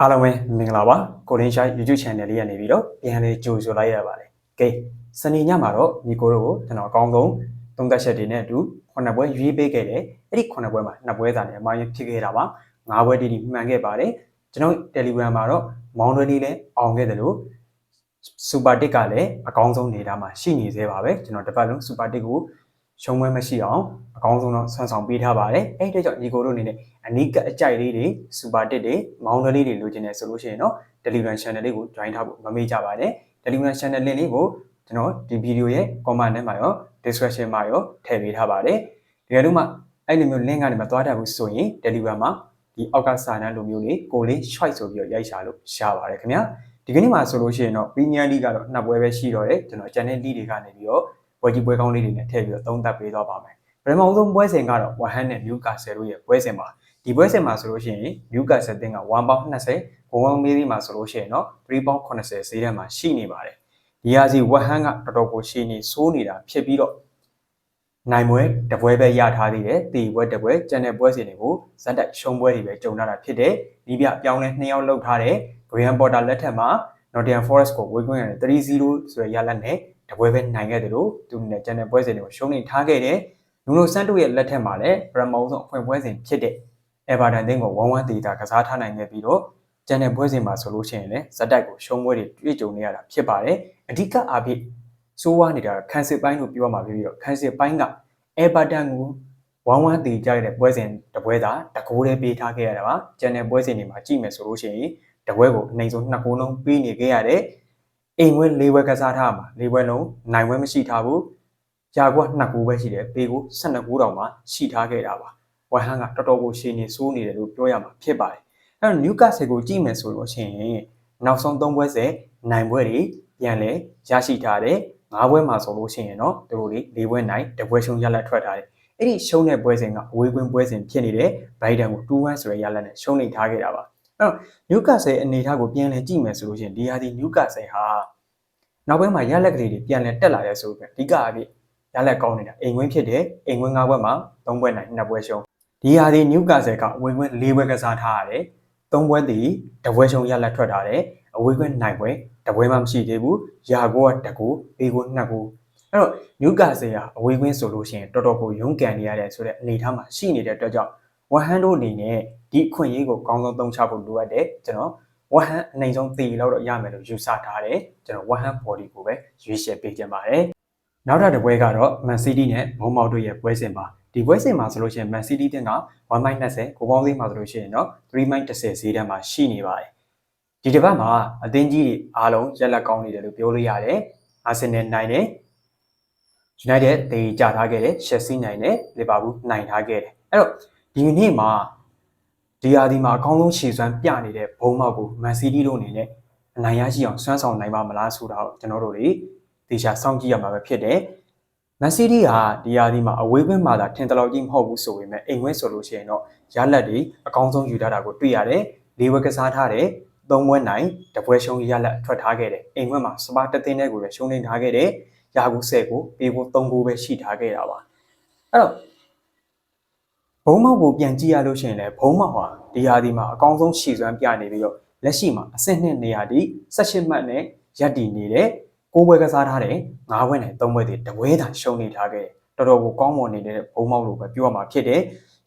အားလုံးပဲမင်္ဂလာပါကိုရင်းရှိုင်း YouTube channel လေးကနေပြီးတော့ပြန်လေးကြိုဆိုလိုက်ရပါတယ်ကဲစနေညမှာတော့ညီကိုတို့ကိုကျွန်တော်အကောင်းဆုံးသုံးသက်ချက်တွေနဲ့အတူခုနှစ်ပွဲရွေးပေးခဲ့တယ်အဲ့ဒီခုနှစ်ပွဲမှာနှစ်ပွဲသာနဲ့အမှန်ဖြစ်ခဲ့တာပါငါးပွဲတီတီမှန်ခဲ့ပါတယ်ကျွန်တော် Telegram မှာတော့မောင်းတွဲလေးလည်းအောင်ခဲ့တယ်လို့ Super Tick ကလည်းအကောင်းဆုံးနေတာမှာရှိနေသေးပါပဲကျွန်တော်တစ်ပတ်လုံး Super Tick ကို ရှုံးပွဲမရှိအောင်အကောင်းဆုံးတော့ဆွမ်းဆောင်ပေးထားပါတယ်အဲ့ဒီအတွက်ကြောင့်ညီကိုတို့အနေနဲ့အနီးကအကြိုက်လေးတွေ Super Tick တွေမောင်းတွဲလေးတွေလိုချင်တယ်ဆိုလို့ရှိရင်တော့ Telegram channel လေးကို join ထားဖို့မမေ့ကြပါနဲ့ Telegram channel link လေးကိုကျွန်တော်ဒီ video ရဲ့ comment ထဲမှာရော description မှာရောထည့်ပေးထားပါတယ်ဒီကဲလို့မှအဲ့လိုမျိုး link ကနေမသွားတတ်ဘူးဆိုရင် Telegram မှာဒီအောက်ကစာတန်းလိုမျိုးလေးကိုလေး choice ဆိုပြီးတော့ရိုက်ရှာလို့ရပါတယ်ခင်ဗျာဒီကနေ့မှာဆိုလို့ရှိရင်တော့ Premier League ကတော့နှစ်ပွဲပဲရှိတော့တယ်ကျွန်တော် channel league တွေကနေပြီးတော့ ပွဲကြီးပွဲကောင်းလေးတွေနဲ့ထည့်ပြီးတော့သုံးသပ်ပေးသွားပါမယ်ပထမဆုံးပွဲစဉ်ကတော့ Waham နဲ့ Newcastle တို့ရဲ့ပွဲစဉ်ပါဒီပွဲစဉ်မှာဆိုလို့ရှိရင် Newcastle တင်က1ပေါင်း20ဘုံပေါင်းမေးပြီးမှာဆိုလို့ရှိရင်တော့3ပေါင်း80ဈေးထဲမှာရှိနေပါတယ်ဒီဟာစီဝက်ဟန်ကတော်တော်ကိုရှိနေစိုးနေတာဖြစ်ပြီးတော့နိုင်ပွဲတပွဲပဲရထားသေးတယ်တီပွဲတပွဲကျန်တဲ့ပွဲစဉ်တွေကိုဇက်တိုက်ရှုံးပွဲတွေပဲကြုံလာတာဖြစ်တယ်ဒီပြအပြောင်းလဲ2ယောက်လောက်ထားတယ် Graham Potter လက်ထက်မှာ Nottingham Forest ကိုဝေကွင်းရတယ်3-0ဆိုတဲ့ရလဒ်နဲ့ တပွဲပဲနိုင်ခဲ့တယ်လို့သူနဲ့ကျန်တဲ့ပွဲစဉ်တွေကိုရှုံးနေထားခဲ့တယ်နူနိုဆန်တိုရဲ့လက်ထက်မှာလည်းပရမောင်းဆုံးအဖွင့်ပွဲစဉ်ဖြစ်တဲ့ Everton တင်းကို1-1တေတာကစားထားနိုင်ခဲ့ပြီးတော့ကျန်တဲ့ပွဲစဉ်မှာဆိုလို့ရှိရင်လည်းဇက်တိုက်ကိုရှုံးပွဲတွေတွေ့ကြုံနေရတာဖြစ်ပါတယ်အဓိကအားဖြင့်စိုးဝါးနေတာခန်းစစ်ပိုင်းလို့ပြောမှာဖြစ်ပြီးတော့ခန်းစစ်ပိုင်းက Everton ကို1-1တေကြတဲ့ပွဲစဉ်တပွဲသာတကိုးလေးပေးထားခဲ့ရတာပါကျန်တဲ့ပွဲစဉ်တွေမှာကြည့်မယ်ဆိုလို့ရှိရင်တပွဲကိုအနိုင်ဆုံးနှစ်ကိုးလုံးပေးနေခဲ့ရတယ် အိမ်ဝဲ၄ဘွဲကစားထားမှာ၄ဘွဲလုံးနိုင်ဝဲမရှိထားဘူးကြာကွာနှစ်ကိုးပဲရှိတယ်ပေကို12ကိုးတောင်မှရှိထားခဲ့တာပါဝမ်ဟန်ကတော်တော်ကိုရှည်နေစိုးနေတယ်လို့ပြောရမှာဖြစ်ပါတယ်အဲ့တော့ Newcastle ကိုကြည့်မယ်ဆိုလို့ရှိရင်နောက်ဆုံး၃ပွဲစဉ်နိုင်ပွဲတွေပြန်လဲရရှိထားတယ်၅ပွဲမှာဆိုလို့ရှိရင်တော့သူတို့တွေ၄ပွဲနိုင်တပွဲရှုံးရလက်ထွက်ထားတယ်အဲ့ဒီရှုံးတဲ့ပွဲစဉ်ကအဝေးကွင်းပွဲစဉ်ဖြစ်နေတဲ့ဘိုင်ဒန်ကို2-1ဆိုတဲ့ရလက်နဲ့ရှုံးနေထားခဲ့တာပါ အဲ့တော့ Newcastle အနေထားကိုပြန်လဲကြည့်မယ်ဆိုလို့ရှိရင်ဒီဟာဒီ Newcastle ဟာနောက်ပိုင်းမှာရလက်ကလေးတွေပြန်လဲတက်လာတဲ့ဆိုပြီးအဓိကအဖြစ်ရလက်ကောင်းနေတာအိမ်ဝင်းဖြစ်တယ်အိမ်ဝင်း၅ပွဲမှာ၃ပွဲနိုင်၂ပွဲရှုံးဒီဟာဒီ Newcastle ကအဝေးကွင်း၄ပွဲကစားထားရတယ်၃ပွဲတည်တပွဲရှုံးရလက်ထွက်ထားတယ်အဝေးကွင်းနိုင်ပွဲတပွဲမှမရှိသေးဘူးယာကိုကတကူပေကိုနှစ်ကူအဲ့တော့ Newcastle ကအဝေးကွင်းဆိုလို့ရှိရင်တော်တော်ကိုရုန်းကန်နေရတယ်ဆိုတဲ့အနေအထားမှာရှိနေတဲ့အတွက်ကြောင့် ဝဟန်တို့အနေနဲ့ဒီအခွင့်အရေးကိုအကောင်းဆုံးသုံးချဖို့လိုအပ်တယ်ကျွန်တော်ဝဟန်အနေဆုံးတည်လောက်တော့ရမယ်လို့ယူဆထားတယ်ကျွန်တော်ဝဟန် body ကိုပဲရွေးချယ်ပေးကြပါတယ်နောက်ထပ်တစ်ပွဲကတော့ Man City နဲ့ဘုံမောက်တို့ရဲ့ပွဲစဉ်ပါဒီပွဲစဉ်မှာဆိုလို့ရှိရင် Man City တင်က1.20ကိုပေါင်းသေးမှာဆိုလို့ရှိရင်တော့3.10ဈေးတန်းမှာရှိနေပါတယ်ဒီတစ်ပတ်မှာအသင်းကြီးတွေအားလုံးရက်လက်ကောင်းနေတယ်လို့ပြောလို့ရတယ် Arsenal နိုင်တယ် United တေးကြထားခဲ့တယ် Chelsea နိုင်တယ် Liverpool နိုင်ထားခဲ့တယ်အဲ့တော့ ဒီနေ့မှာဒီယာဒီမှာအကောင်းဆုံးခြေစွမ်းပြနေတဲ့ဘုံမောက်ကို Man City တို့အနေနဲ့အနိုင်ရရှိအောင်စွမ်းဆောင်နိုင်ပါမလားဆိုတာကိုကျွန်တော်တို့တွေတေချာစောင့်ကြည့်ရမှာပဲဖြစ်တယ်။ Man City ကဒီယာဒီမှာအဝေးကွင်းမှာသာထင်တလောက်ကြီးမဟုတ်ဘူးဆိုပေမဲ့အိမ်ဝဲဆိုလို့ရှိရင်တော့ရလက်တွေအကောင်းဆုံးယူထားတာကိုတွေ့ရတယ်။လေးဝဲကစားထားတယ်။သုံးဝဲနိုင်တပွဲရှုံးရလက်ထွက်ထားခဲ့တယ်။အိမ်ဝဲမှာစပါတသိန်းနဲ့ကိုလည်းရှုံးနေထားခဲ့တယ်။ရာကူဆယ်ကိုပေကို3ကိုပဲရှိထားခဲ့တာပါ။အဲ့တော့ ဘုံမောက်ကိုပြန်ကြည့်ရလို့ရှိရင်လည်းဘုံမောက်ဟာဒီဟာဒီမှာအကောင်းဆုံးရှည်စွမ်းပြနေပြီးတော့လက်ရှိမှာအဆင့်နှစ်နေရာဒီ18မှတ်နဲ့ရပ်တည်နေတယ်ကိုးပွဲကစားထားတယ်၅ပွဲနဲ့၃ပွဲတည်းတပွဲသာရှုံးနေထားခဲ့တယ်တော်တော်ကိုကောင်းမွန်နေတဲ့ဘုံမောက်လို့ပဲပြောရမှာဖြစ်တယ်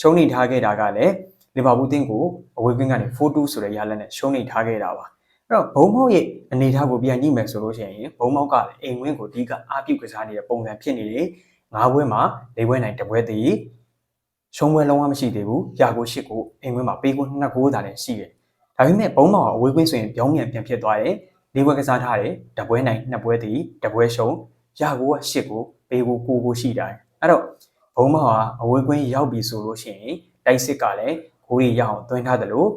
ရှုံးနေထားခဲ့တာကလည်းလီဗာပူးတင်းကိုအဝေးကွင်းကနေ4-2ဆိုတဲ့ရလဒ်နဲ့ရှုံးနေထားခဲ့တာပါအဲ့တော့ဘုံမောက်ရဲ့အနေအထားကိုပြန်ကြည့်မယ်ဆိုလို့ရှိရင်ဘုံမောက်ကလည်းအိမ်ဝင်းကိုအဓိကအားပြုကစားနေတဲ့ပုံစံဖြစ်နေတယ်၅ပွဲမှာ၄ပွဲနိုင်တပွဲတည်း ရှုံးပွဲလုံးဝမရှိသေးဘူးရာကိုရှစ်ကိုအိမ်ဝင်းမှာပေးကို2ကိုသာလည်းရှိတယ်ဒါပေမဲ့ဘုံမောက်ကအဝေးကွင်းဆိုရင်ပြောင်းပြန်ပြန်ဖြစ်သွားတယ်လေးပွဲကစားထားတယ်တပွဲနိုင်နှစ်ပွဲတည်တပွဲရှုံးရာကိုကရှစ်ကိုပေးကိုကိုကိုရှိတာအဲ့တော့ဘုံမောက်ကအဝေးကွင်းရောက်ပြီဆိုလို့ရှိရင်တိုက်စစ်ကလည်းဂိုးရီရအောင်သွင်းထားတယ်လို့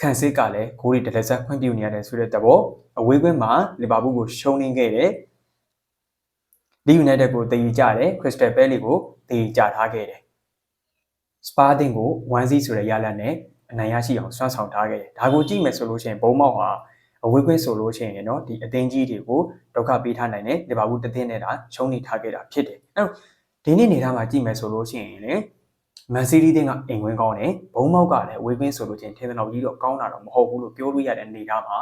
ခန်စစ်ကလည်းဂိုးရီတလက်ဆက်ခွင့်ပြုနေရတယ်ဆိုတဲ့သဘောအဝေးကွင်းမှာလီဗာပူးကိုရှုံးနေခဲ့တယ်လီယူနိုက်တက်ကိုတည်ကြတယ်ခရစ္စတယ်ပဲလီကိုတည်ကြထားခဲ့တယ် စပါတင်ကို1-0ဆိုတဲ့ရလဒ်နဲ့အနိုင်ရရှိအောင်ဆွမ်းဆောင်ထားခဲ့တယ်ဒါကိုကြည့်မယ်ဆိုလို့ရှိရင်ဘုံမောက်ဟာအဝေးကွင်းဆိုလို့ရှိရင်နော်ဒီအသင်းကြီးတွေကိုဒုက္ခပေးထားနိုင်တယ်လီဗာပူးတသင်းနဲ့ဒါရှုံးနေထားခဲ့တာဖြစ်တယ်အဲ့တော့ဒီနေ့နေသားမှာကြည့်မယ်ဆိုလို့ရှိရင်လည်းမန်စီးတီးတင်းကအင်ဝင်ကောင်းတယ်ဘုံမောက်ကလည်းဝေးကွင်းဆိုလို့ချင်းထင်တယ်တော့ကြီးတော့ကောင်းတာတော့မဟုတ်ဘူးလို့ပြောလို့ရတဲ့အနေသားမှာ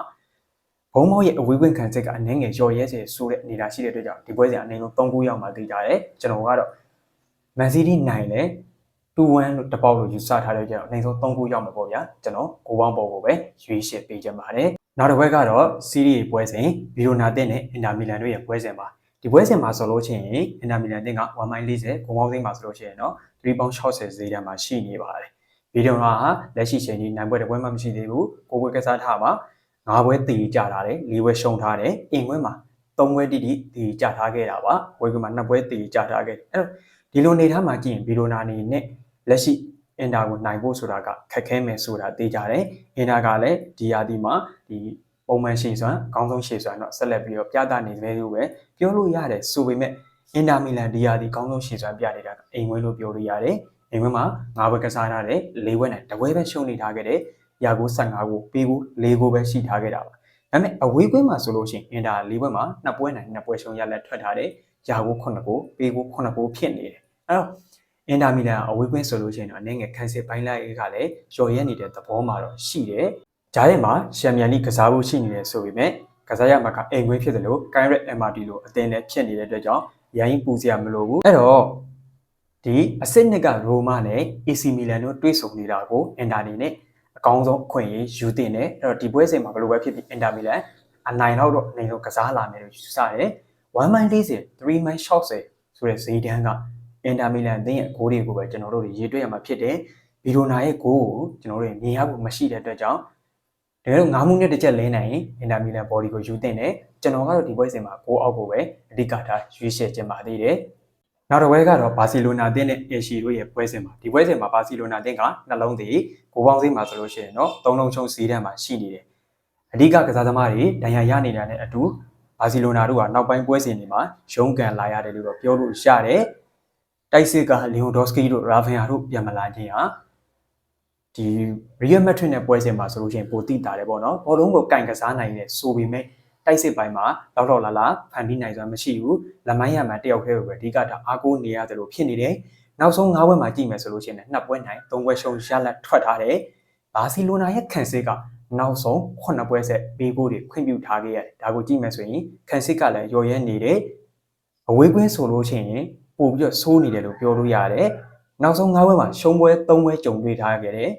ဘုံမောက်ရဲ့အဝေးကွင်းခံစစ်ကအနည်းငယ်လျော့ရဲစေဆိုတဲ့အနေသားရှိတဲ့အတွက်ကြောင့်ဒီပွဲစဉ်အနည်းဆုံး3-9ရောက်မှသိကြတယ်ကျွန်တော်ကတော့မန်စီးတီးနိုင်တယ် 2-1လို့တပေါက်လို့ယူဆထားတဲ့ကြတော့အနည်းဆုံး3ခုရောက်မှာပေါ့ဗျာကျွန်တော်ကိုပေါင်းပေါ်ကိုပဲရွေးရှင်းပေးကြပါတယ်နောက်တစ်ပွဲကတော့စီးရီးပွဲစဉ်ဗီရိုနာတင်နဲ့အင်တာမီလန်တို့ရဲ့ပွဲစဉ်ပါဒီပွဲစဉ်မှာဆိုလို့ရှိရင်အင်တာမီလန်တင်က1.40ဂိုးပေါင်းသိမ်းပါဆိုလို့ရှိရင်တော့3.60ဈေးတန်းမှာရှိနေပါတယ်ဗီရိုနာဟာလက်ရှိချိန်ကြီးနိုင်ပွဲတစ်ပွဲမှမရှိသေးဘူးကိုပွဲကစားထားမှာ၅ပွဲတည်ကြထားတယ်၄ပွဲရှုံးထားတယ်အင်ပွဲမှာ၃ပွဲတိတိတည်ကြထားခဲ့တာပါဝေကမှာ၂ပွဲတည်ကြထားခဲ့တယ်အဲ့တော့ဒီလိုနေထားမှာကြည့်ရင်ဗီရိုနာအနေနဲ့ လက်ရှိအင်တာကိုနိုင်ဖို့ဆိုတာကခက်ခဲမယ်ဆိုတာသိကြတယ်အင်တာကလည်းဒီရာသီမှာဒီပုံမှန်ရှည်စွမ်းအကောင်းဆုံးရှည်စွမ်းတော့ဆက်လက်ပြီးတော့ပြသနေသေးလို့ပဲပြောလို့ရတယ်ဆိုပေမဲ့အင်တာမီလန်ဒီယာဒီအကောင်းဆုံးရှည်စွမ်းပြနေတာကအိမ်ဝဲလို့ပြောလို့ရတယ်အိမ်ဝဲမှာ၅ဘွဲကစားထားတယ်၄ဘွဲနဲ့တပွဲပဲရှုံးနေထားခဲ့တယ်ရာကို15ကိုပေးကို၄ကိုပဲရှိထားခဲ့တာပါဒါပေမဲ့အဝေးကွင်းမှာဆိုလို့ရှိရင်အင်တာ၄ဘွဲမှာ2ပွဲနိုင်2ပွဲရှုံးရလက်ထွက်ထားတယ်ရာကို9ကိုပေးကို9ကိုဖြစ်နေတယ်အဲ့တော့ အင်တာမီလန်အဝေးကွင်းဆိုလို့ရှိရင်တော့အနေငယ်ခန်းစစ်ပိုင်းလိုက်ကလည်းကျော်ရဲနေတဲ့သဘောမှာတော့ရှိတယ်ဂျားရဲမှာရှမ်ပီယံလိကစားဖို့ရှိနေတယ်ဆိုပေမဲ့ကစားရမှာကအိမ်ခွင်းဖြစ်တယ်လို့ကိုင်းရက် MRT လို့အတင်းနဲ့ဖြစ်နေတဲ့အတွက်ကြောင့်ရိုင်းပူစရာမလိုဘူးအဲ့တော့ဒီအစစ်နှစ်ကရိုမာနဲ့ AC မီလန်တို့တွေ့ဆုံနေတာကိုအင်တာနေနဲ့အကောင်းဆုံးအခွင့်အရေးယူတင်တယ်အဲ့တော့ဒီပွဲစဉ်မှာဘယ်လိုပဲဖြစ်ဖြစ်အင်တာမီလန်အနိုင်တော့တော့အနေနဲ့ကစားလာမယ်လို့ယူဆတယ်1 man 40 3 man 60ဆိုတဲ့ဇေးတန်းက အင်တာမီလန်အသင်းရဲ့ဂိုးတွေကိုပဲကျွန်တော်တို့ရေတွက်ရမှာဖြစ်တယ်ဗီရိုနာရဲ့ဂိုးကိုကျွန်တော်တို့မြင်ရဖို့မရှိတဲ့အတွက်ကြောင့်တကယ်လို့9မှုနဲ့တစ်ချက်လဲနိုင်ရင်အင်တာမီလန် body ကိုယူတင်တယ်ကျွန်တော်ကတော့ဒီပွဲစဉ်မှာဂိုးအောက်ကိုပဲအဓိကထားရွေးချယ်ခြင်းပါသေးတယ်နောက်တစ်ပွဲကတော့ဘာစီလိုနာအသင်းနဲ့အေရှီတို့ရဲ့ပွဲစဉ်မှာဒီပွဲစဉ်မှာဘာစီလိုနာအသင်းကနှလုံးသေးဂိုးပေါင်းစည်းမှာဆိုလို့ရှိရင်တော့သုံးလုံးချုံစီးတန်းမှာရှိနေတယ်အဓိကကစားသမားတွေဒဏ်ရာရနေတာနဲ့အတူဘာစီလိုနာတို့ကနောက်ပိုင်းပွဲစဉ်တွေမှာရုန်းကန်လာရတယ်လို့တော့ပြောလို့ရတယ် တိုက်စစ်ကလီယွန်ဒေါစကီတို့ရာဖင်ယာတို့ပြန်မလာခြင်းဟာဒီရီယယ်မက်ထရစ်နဲ့ပွဲစဉ်မှာဆိုလို့ရှိရင်ပိုတိတာတယ်ပေါ့နော်ဘောလုံးကိုကင်ကစားနိုင်တယ်ဆိုပေမဲ့တိုက်စစ်ပိုင်းမှာလောက်တော့လာလာဖန်တီးနိုင်စွမ်းမရှိဘူးလက်မိုင်းရမှာတယောက်တည်းပဲအဓိကဒါအားကိုးနေရတယ်လို့ဖြစ်နေတယ်နောက်ဆုံး၅ဘွဲမှာကြည့်မယ်ဆိုလို့ရှိရင်နှစ်ပွဲနိုင်၃ပွဲရှုံးရလက်ထွက်ထားတယ်ဘာစီလိုနာရဲ့ခံစစ်ကနောက်ဆုံး9ပွဲဆက်ပေးဖို့တွေခွင့်ပြုထားခဲ့ရတယ်ဒါကိုကြည့်မယ်ဆိုရင်ခံစစ်ကလည်းရော်ရဲနေတယ်အဝေးကွင်းဆိုလို့ရှိရင် ပို့ပြီးတော့ဆိုးနေတယ်လို့ပြောလို့ရတယ်နောက်ဆုံး၅ဘွဲမှာရှုံးပွဲ၃ပွဲကြုံတွေ့ထားခဲ့တယ်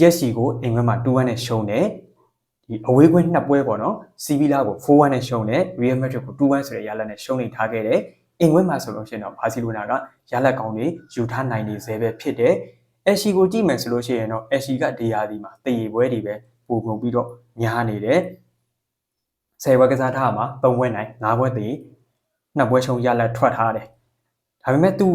ရက်စီကိုအင်္ဂလန်မှာ2-1နဲ့ရှုံးတယ်ဒီအဝေးကွင်းနှစ်ပွဲပေါ့နော်စီဗီလာကို4-1နဲ့ရှုံးတယ်ရီယယ်မက်ဒရစ်ကို2-1ဆိုတဲ့ရလဒ်နဲ့ရှုံးနေထားခဲ့တယ်အင်္ဂလန်မှာဆိုလို့ရှိရင်တော့ဘာစီလိုနာကရလဒ်ကောင်းတွေယူထားနိုင်နေသေးပဲဖြစ်တယ်အရှီကိုကြည့်မယ်ဆိုလို့ရှိရင်တော့အရှီကဒီယာဒီမှာတည်ပွဲတွေပဲပုံပုံပြီးတော့ညားနေတယ်ဆယ်ဘွဲကစားထားမှာ၃ဘွဲနိုင်၅ဘွဲတည် နှစ်ပွဲရှုံးရလက်ထွက်ထားတယ်ဒါပေမဲ့ तू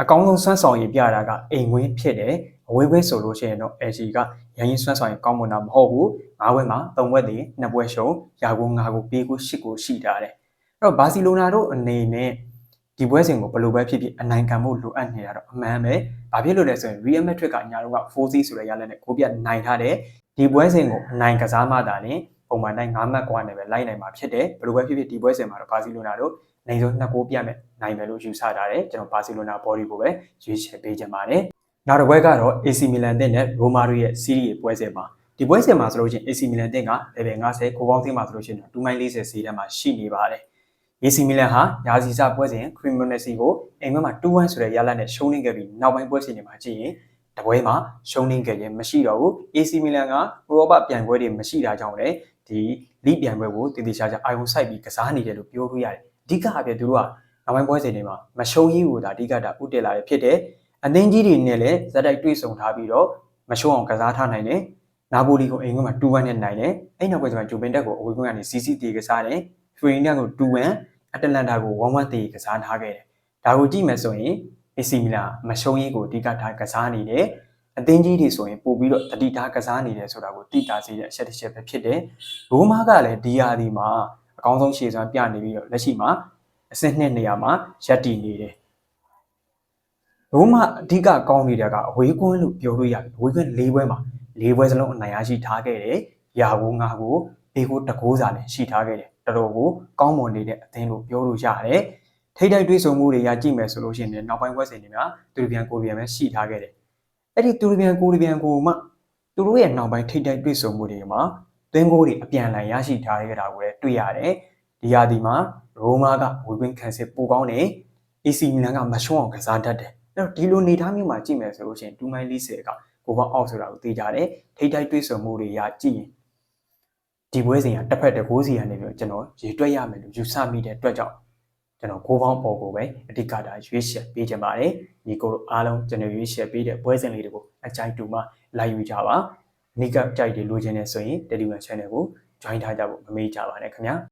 အကောင်းဆုံးစွမ်းဆောင်ရည်ပြတာကအိမ်ဝင်းဖြစ်တယ်အဝေးဝဲဆိုလို့ရှိရင်တော့ LG ကရန်ရင်စွမ်းဆောင်ရင်ကောင်းမွန်တာမဟုတ်ဘူး၅ဘွဲမှာ၃ဘွဲတည်နှစ်ဘွဲရှုံးရာကို၅ကိုပေးကို၈ကိုရှိထားတယ်အဲ့တော့ဘာစီလိုနာတို့အနေနဲ့ဒီပွဲစဉ်ကိုဘယ်လိုပဲဖြစ်ဖြစ်အနိုင်ခံဖို့လိုအပ်နေတာတော့အမှန်ပဲ။ဘာဖြစ်လို့လဲဆိုရင် Real Madrid ကညာတော့က 4C ဆိုတဲ့ရလက်နဲ့ကိုပြနိုင်ထားတယ်။ဒီပွဲစဉ်ကိုအနိုင်ကစားမှသာလျှင် ပုံမှန်တိုင်း9မှတ်ကွာနဲ့ပဲလိုက်နိုင်မှာဖြစ်တယ်။ဘယ်လိုပဲဖြစ်ဖြစ်ဒီပွဲစဉ်မှာတော့ဘာစီလိုနာတို့နိုင်ဆုံးနှစ်ကိုပြမယ်နိုင်မယ်လို့ယူဆထားတယ်။ကျွန်တော်ဘာစီလိုနာ body ကိုပဲရွေးချယ်ပေးချင်ပါတယ်။နောက်တစ်ပွဲကတော့ AC Milan တဲ့နဲ့ Roma တို့ရဲ့ series ပွဲစဉ်မှာဒီပွဲစဉ်မှာဆိုလို့ရှိရင် AC Milan တဲ့က level 50ကိုပေါင်းသိမ်းမှာဆိုလို့ရှိရင်2မိုင်40စီးတန်းမှာရှိနေပါတယ်။ AC Milan ဟာရာစီစာပွဲစဉ် Cremonese ကိုအိမ်မက်မှာ2-1ဆိုတဲ့ရလဒ်နဲ့ရှုံးနေခဲ့ပြီးနောက်ပိုင်းပွဲစဉ်တွေမှာကြည့်ရင် တပွဲမှာရှုံးနေခဲ့ရင်မရှိတော့ဘူး AC Milan ကဥရောပပြိုင်ပွဲတွေမရှိတာကြောင့်လည်းဒီလိပြိုင်ပွဲကိုတည်တည်ချာချာအာရုံစိုက်ပြီးကစားနေတယ်လို့ပြောလို့ရတယ်အဓိကအပြည့်သူတို့ကနောက်ပိုင်းပွဲစဉ်တွေမှာမရှုံးရည်ကိုဒါအဓိကတာဥတည်လာတယ်ဖြစ်တယ်အသင်းကြီးတွေနဲ့လည်းဇက်တိုက်တွေ့ဆုံထားပြီးတော့မရှုံးအောင်ကစားထားနိုင်တယ်နာပိုလီကိုအိမ်ကမှာ2-1နဲ့နိုင်တယ်အဲ့နောက်ပွဲစဉ်မှာဂျိုပင်တက်ကိုအဝေးကွင်းကနေ CC တီကစားတယ်ဖရီနီယာကို2-1အတလန်တာကို1-1တေးကစားထားခဲ့တယ်။ဒါကိုကြည့်မယ်ဆိုရင် AC Milan မရှုံးရေးကိုအဓိကထားကစားနေတယ်။အသင်းကြီးတွေဆိုရင်ပို့ပြီးတော့တတိထားကစားနေတယ်ဆိုတာကိုသိတာစေတဲ့အချက်တစ်ချက်ပဲဖြစ်တယ်။ရိုးမားကလည်းဒီယာဒီမှာအကောင်းဆုံးရှေ့စွမ်းပြနေပြီးတော့လက်ရှိမှာအဆင့်နှစ်နေရာမှာရပ်တည်နေတယ်။ရိုးမားအဓိကကောင်းနေတာကအဝေးကွင်းလို့ပြောလို့ရတယ်။အဝေးကွင်း၄ဘွဲမှာ၄ဘွဲစလုံးအနိုင်ရရှိထားခဲ့တယ်။ရာဘူးငါကိုဘေကိုတကိုးစာနဲ့ရှိထားခဲ့တယ်တော်တော်ကိုကောင်းမွန်နေတဲ့အသင်းလို့ပြောလို့ရတယ် ထိတ်တိုက်တွေးဆုံမှုတွေရကြည့်မယ်ဆိုလို့ရှိရင်လည်းနောက်ပိုင်းပွဲစဉ်တွေမှာတူရပြန်ကိုရီးယားပဲရှိထားခဲ့တယ်အဲ့ဒီတူရပြန်ကိုရီးယားကိုမှသူတို့ရဲ့နောက်ပိုင်းထိတ်တိုက်တွေးဆုံမှုတွေမှာသွင်းကိုတွေအပြန်အလှန်ရရှိထားခဲ့တာကိုလည်းတွေ့ရတယ်ဒီရာဒီမှာရိုမာကဝေကွင်းခံစစ်ပိုကောင်းတယ် AC မီလန်ကမရှုံးအောင်ကစားတတ်တယ်အဲ့တော့ဒီလိုနေသားမျိုးမှာကြည့်မယ်ဆိုလို့ရှိရင်2မိုင်40ကကိုပေါအောက်ဆိုတာကိုသိကြတယ်ထိတ်တိုက်တွေးဆုံမှုတွေရကြည့်ရင်ဒီပွဲစဉ်ကတစ်ဖက်တကိုးစီကနေပြီးတော့ကျွန်တော်ရေတွက်ရမယ်လို့ယူဆမိတဲ့အတွက်ကြောင့် ကျွန်တော်ကိုပေါင်းပေါ်ကိုပဲအဓိကတာရွေးချယ်ပေးချင်ပါတယ်ဒီကိုတို့အားလုံးကျွန်တော်ရွေးချယ်ပေးတဲ့ပွဲစဉ်လေးတွေကိုအကြိုက်တူမှလိုက်ယူကြပါအနိကကြိုက်တွေလိုချင်နေဆိုရင် Telegram Channel ကို join ထားကြဖို့မမေ့ကြပါနဲ့ခင်ဗျာ